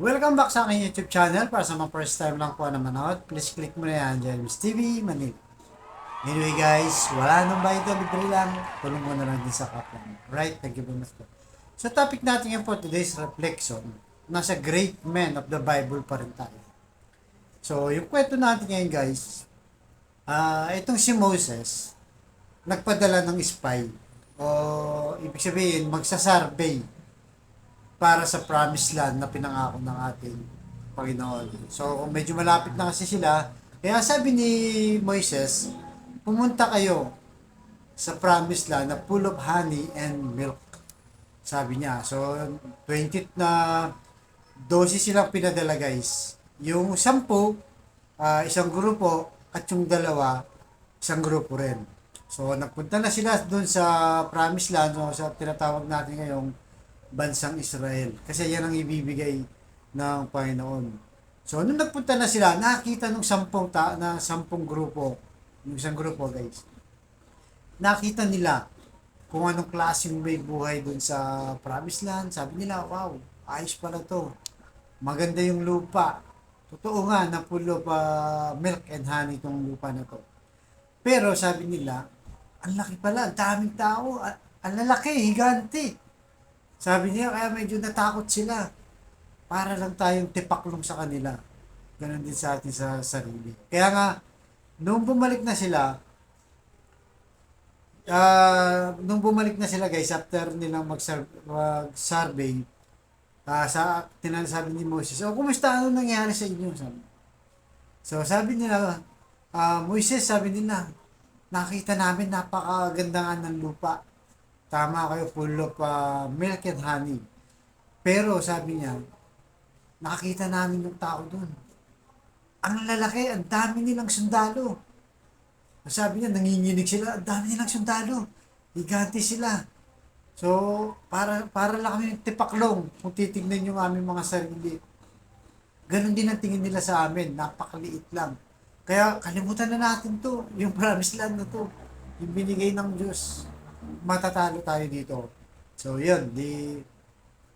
Welcome back sa aking YouTube channel. Para sa mga first time lang po na manood, please click mo na yan, James TV Manila. Anyway guys, wala nang bayad na libre lang. Tulong mo na lang din sa kapwa mo. Right? Thank you very much po. So topic natin yan for today's reflection, nasa great men of the Bible pa rin tayo. So yung kwento natin ngayon guys, ah itong si Moses, nagpadala ng spy o ibig sabihin magsasurvey para sa promised land na pinangako ng ating Panginoon. So, medyo malapit na kasi sila, kaya sabi ni Moises, pumunta kayo sa promised land na full of honey and milk. Sabi niya. So, 20 na 12 silang pinadala guys. Yung 10, ah, isang grupo, at yung dalawa, isang grupo rin. So, nagpunta na sila doon sa promised land, o sa tinatawag natin ngayong bansang Israel. Kasi yan ang ibibigay ng Panginoon. So, nung nagpunta na sila, nakita nung sampung ta na sampung grupo, yung isang grupo guys, nakita nila kung anong klaseng may buhay dun sa promised land. Sabi nila, wow, ayos pala to. Maganda yung lupa. Totoo nga na full of ah, milk and honey itong lupa na to. Pero sabi nila, ang laki pala, ang daming tao, ang lalaki, higante. Sabi niya, kaya medyo natakot sila. Para lang tayong tipaklong sa kanila. Ganon din sa atin sa sarili. Kaya nga, nung bumalik na sila, ah nung bumalik na sila guys, after nilang mag-sur- mag-survey, ah sa tinasabi ni Moses, oh, kumusta? Ano nangyari sa inyo? Sabi. So, sabi nila, ah Moises, sabi nila, nakita namin napakaganda nga ng lupa. Tama kayo, full of ah, milk and honey. Pero sabi niya, nakita namin yung tao doon. Ang lalaki, ang dami nilang sundalo. Sabi niya, nanginginig sila, ang dami nilang sundalo. Higante sila. So, para para lang kami tipaklong kung titignan yung aming mga sarili. Ganon din ang tingin nila sa amin, napakaliit lang. Kaya kalimutan na natin to, yung promised land na to, yung binigay ng Diyos. Matatalo tayo dito. So, yun, di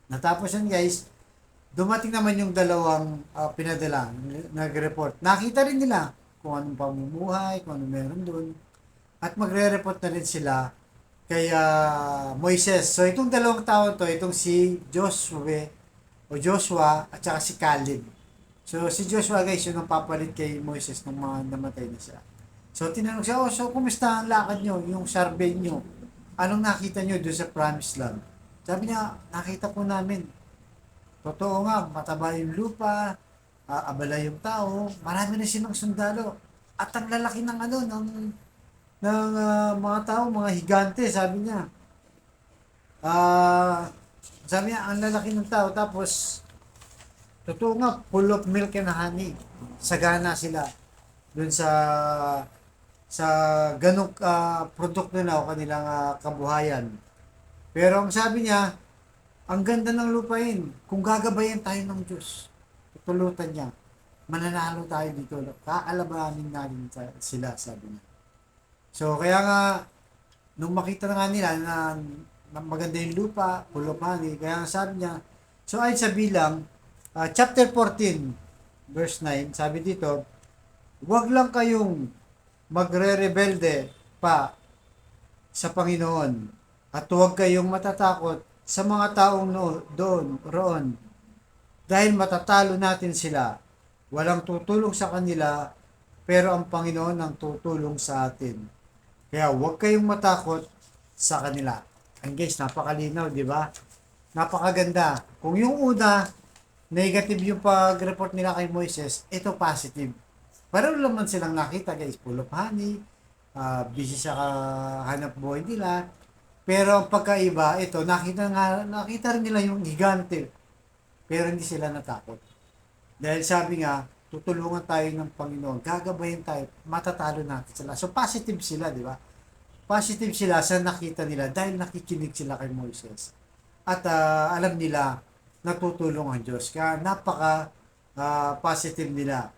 natapos yan guys. Dumating naman yung dalawang ah, pinadala, nag-report. Nakita rin nila kung anong pamumuhay, kung anong meron doon. At magre-report na rin sila kay ah, Moises. So, itong dalawang tao to, itong si Joshua o Joshua at saka si Caleb. So, si Joshua guys, yun ang papalit kay Moises nung mga namatay na siya. So, tinanong siya, oh, so, kumusta ang lakad nyo, yung survey nyo? Anong nakita nyo doon sa promised land? Sabi niya, nakita po namin. Totoo nga, mataba yung lupa, ah, abala yung tao, marami na silang sundalo. At ang lalaki ng ano, ng, ng ah, mga tao, mga higante, sabi niya. Ah, sabi niya, ang lalaki ng tao, tapos, totoo nga, full of milk and honey. Sagana sila dun sa sa ganong ah, produkto na o kanilang ah, kabuhayan. Pero ang sabi niya, ang ganda ng lupain. Kung gagabayan tayo ng Diyos, tutulutan niya. Mananalo tayo dito. Kaalabanin natin sila, sabi niya. So, kaya nga, nung makita na nga nila na, na maganda yung lupa, full of kaya nga sabi niya, so ayon sa bilang, ah, chapter 14, verse 9, sabi dito, huwag lang kayong magre-rebelde pa sa Panginoon at huwag kayong matatakot sa mga taong no, doon, roon. Dahil matatalo natin sila. Walang tutulong sa kanila, pero ang Panginoon ang tutulong sa atin. Kaya huwag kayong matakot sa kanila. And guys, napakalinaw, di ba? Napakaganda. Kung yung una, negative yung pag-report nila kay Moises, ito positive. Pareho naman silang nakita guys, full of honey, ah, busy sa hanap buhay nila. Pero ang pagkaiba, ito, nakita nga, nakita rin nila yung gigante. Pero hindi sila natakot. Dahil sabi nga, tutulungan tayo ng Panginoon, gagabayin tayo, matatalo natin sila. So positive sila, di ba? Positive sila sa nakita nila dahil nakikinig sila kay Moises. At ah, alam nila natutulong ang Diyos. Kaya napaka ah, positive nila.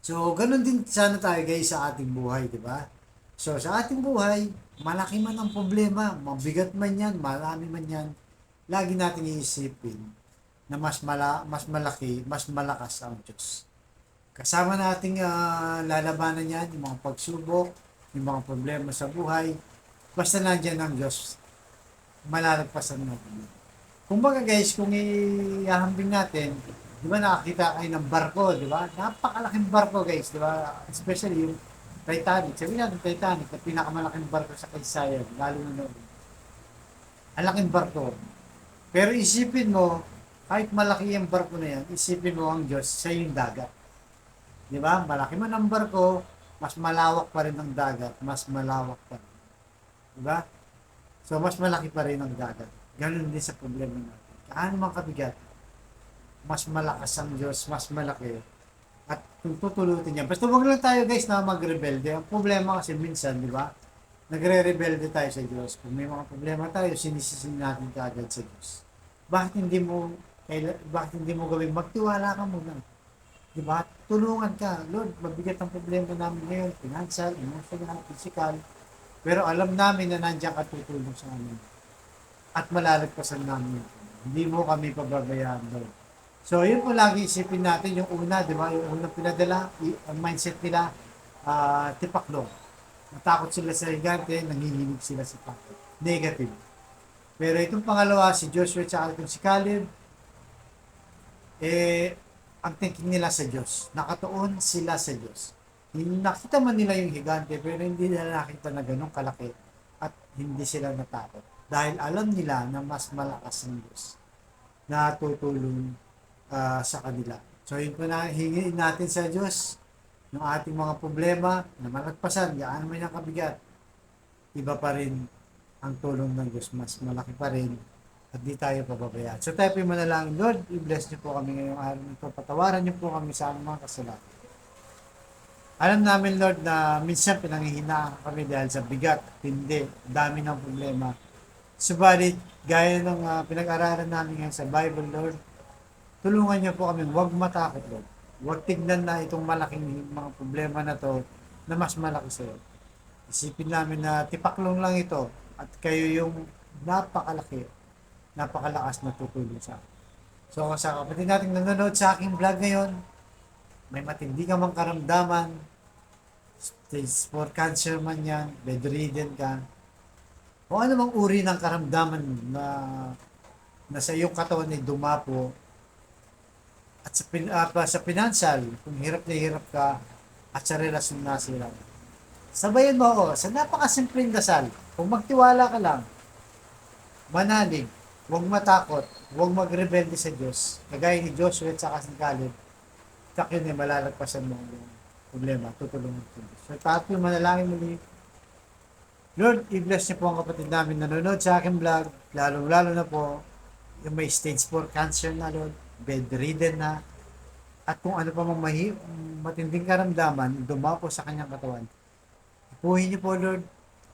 So, ganun din sana tayo guys sa ating buhay, di ba? So, sa ating buhay, malaki man ang problema, mabigat man yan, marami man yan, lagi natin iisipin na mas mala, mas malaki, mas malakas ang Diyos. Kasama nating ah, lalabanan yan, yung mga pagsubok, yung mga problema sa buhay, basta nandiyan ang Diyos, malalagpasan natin. Kumbaga guys, kung ihahambing natin, di ba nakakita kayo ng barko, di ba? Napakalaking barko guys, di ba? Especially yung Titanic. Sabi natin Titanic, na pinakamalaking barko sa Kaysayan, lalo na noon. Ang laking barko. Pero isipin mo, kahit malaki yung barko na yan, isipin mo ang Diyos sa yung dagat. Di ba? Malaki man ang barko, mas malawak pa rin ang dagat, mas malawak pa rin. Di ba? So, mas malaki pa rin ang dagat. Ganun din sa problema natin. Kaano man kabigat, mas malakas ang Diyos, mas malaki. At tutulutin niya. Basta wag lang tayo guys na magrebelde. Ang problema kasi minsan, di ba? Nagre-rebelde tayo sa Diyos. Kung may mga problema tayo, sinisisin natin kaagad sa Diyos. Bakit hindi mo kaila, bakit hindi mo gawin? Magtiwala ka muna. Di ba? Tulungan ka. Lord, mabigat ang problema namin ngayon. Financial, emotional, physical. Pero alam namin na nandiyan ka tutulong sa amin. At malalagpasan namin. Hindi mo kami pababayaan, Lord. So, yun po lagi isipin natin yung una, di ba? Yung unang pinadala, ang mindset nila, ah, tipaklo. Natakot sila sa higante, nanginginig sila sa takot. Negative. Pero itong pangalawa, si Joshua at itong si Caleb, eh, ang thinking nila sa Diyos. Nakatuon sila sa Diyos. Nakita man nila yung higante, pero hindi nila nakita na ganun kalaki at hindi sila natakot. Dahil alam nila na mas malakas ang Diyos na tutulong ah, sa kanila. So yun po na hingin natin sa Diyos yung ating mga problema na malagpasan, gaano man yung kabigat. Iba pa rin ang tulong ng Diyos, mas malaki pa rin at di tayo pababayaan. So tayo po manalangin, Lord, i-bless niyo po kami ngayong araw nito. Patawaran niyo po kami sa aming mga kasalanan. Alam namin, Lord, na minsan pinanghihinaan kami dahil sa bigat, hindi, dami ng problema. Subalit, gaya ng ah, pinag-aralan namin ngayon sa Bible, Lord, tulungan niyo po kami, huwag matakot, Lord. Huwag tignan na itong malaking mga problema na to na mas malaki sa iyo. Isipin namin na tipaklong lang ito at kayo yung napakalaki, napakalakas na tutulong sa akin. So, sa kapatid natin nanonood sa aking vlog ngayon, may matindi ka mang karamdaman, stage 4 cancer man yan, bedridden ka, o ano mang uri ng karamdaman na na sa iyong katawan ay dumapo sa, pin, ah, pa- sa financial, kung hirap na hirap ka at sa relasyon na sila. Sabayan mo ako sa napakasimpleng dasal. Kung magtiwala ka lang, manalig, huwag matakot, huwag magrebelde sa Diyos. Kagaya ni Joshua at saka si Caleb, tak yun ay malalagpasan mo yung problema, tutulungan ko. So, yung manalangin muli. Lord, i-bless niyo po ang kapatid namin na nanonood sa aking vlog, lalo-lalo na po yung may stage 4 cancer na, Lord, bedridden na, at kung ano pa mang mahi, matinding karamdaman, dumapo sa kanyang katawan. Ipuhin niyo po, Lord.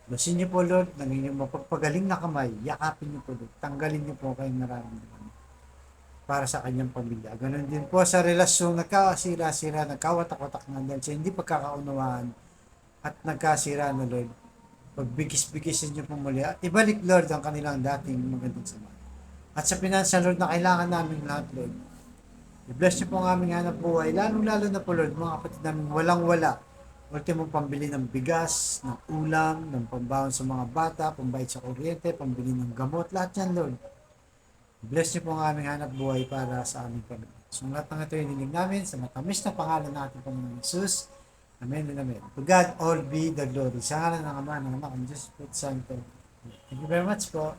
Lusin niyo po, Lord, ng inyong mapagpagaling na kamay. Yakapin niyo po, Lord. Tanggalin niyo po kayong nararamdaman para sa kanyang pamilya. Ganon din po sa relasyon, nagkasira-sira, nagkawatak-watak na dahil sa hindi pagkakaunawaan at nagkasira na, Lord. Pagbigis-bigisin niyo po muli at ibalik, Lord, ang kanilang dating magandang sama. At sa pinansyal, Lord, na kailangan namin lahat, Lord. I-bless niyo po ang aming hanap buhay. Lalo-lalo na po, Lord, mga kapatid namin, walang-wala. Ultimo pambili ng bigas, ng ulam, ng pambawon sa mga bata, pambayad sa kuryente, pambili ng gamot, lahat yan, Lord. Bless niyo po ang aming hanap buhay para sa aming pamilya. So, lahat ng ito yung namin sa matamis na pangalan natin, Panginoon Jesus. Amen and Amen. To God all be the glory. Sa ngalan ng Ama, ng Anak, ng Diyos, Spirit. Thank you very much po.